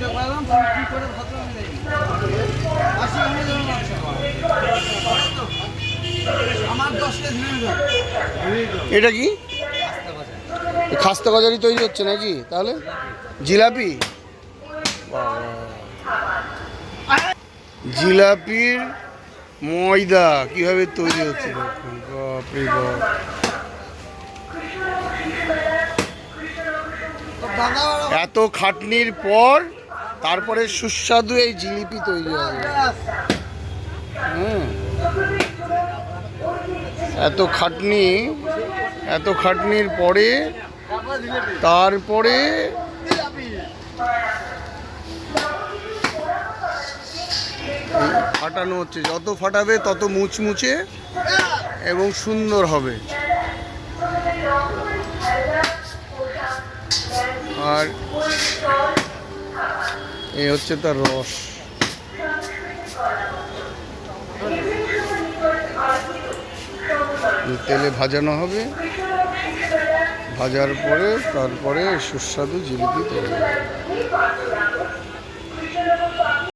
কি করে আমি আমার দশ কেজি এটা কি? খাস্তা গজারি তৈরি হচ্ছে নাকি? তাহলে? জিলাপি? জিলাপির ময়দা কীভাবে তৈরি হচ্ছে বাপরে বাপ। এত খাটনির পর তারপরে সুস্বাদু এই জিলিপি তৈরি হবে। হুম। এত খাটনি, এত খাটনির পরে তারপরে ফাটানো হচ্ছে। যত ফাটাবে তত মুচমুচে এবং সুন্দর হবে। আর এই হচ্ছে তার রস। তেলে ভাজানো হবে। ভাজার পরে তারপরে সুস্বাদু জিলিপি তৈরি হবে।